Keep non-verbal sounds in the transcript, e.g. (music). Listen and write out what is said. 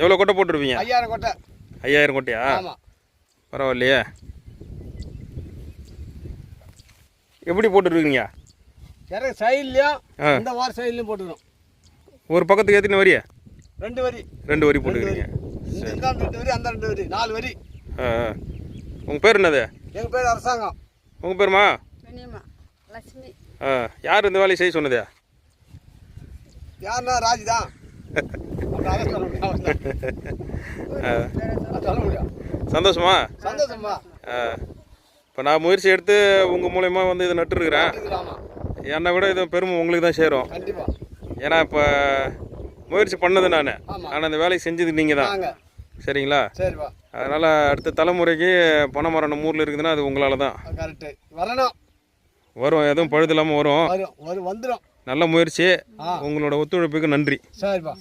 எவ்வளோ கொட்டை போட்டிருப்பீங்க? ஐயாயிரம் கொட்டை. ஐயாயிரம் கொட்டையா? ஆமாம் பரவாயில்லையே. எப்படி போட்டுருக்கீங்க? இறகு சைட்லையும். இந்த வார சைட்லையும் போட்டுக்கிறோம் ஒரு பக்கத்துக்கு ஏற்றின வரியா ரெண்டு வரி. ரெண்டு வரி ரெண்டு வரி. போட்டுக்கிறீங்க இந்த இந்த ரெண்டு வரி அந்த ரெண்டு வரி. நாலு வரி. ஆ உங்கள் பேர் என்னது? எங்கள் பேர் அரசாங்கம். உங்கள் பேருமா? லட்சுமி. ஆ யார் இந்த வேலையை செய்ய சொன்னது? யாருன்னா ராஜி தான் (laughs) சந்தோஷமா? சந்தோஷமா இப்போ நான் முயற்சி எடுத்து உங்கள் மூலயமா வந்து இதை நட்டுருக்குறேன். என்னை விட இது பெருமை உங்களுக்கு தான் சேரும். ஏன்னா இப்போ முயற்சி பண்ணது நான். ஆனால் அந்த வேலையை செஞ்சது நீங்கள் தான். சரிங்களா? அதனால் அடுத்த தலைமுறைக்கு பனைமரம் நம்ம ஊரில் இருக்குதுன்னா அது உங்களால் தான். வரணும். வரும். எதுவும் பழுது இல்லாமல் வரும். வந்துடும் நல்ல முயற்சி. உங்களோட ஒத்துழைப்புக்கு நன்றி. சரிப்பா.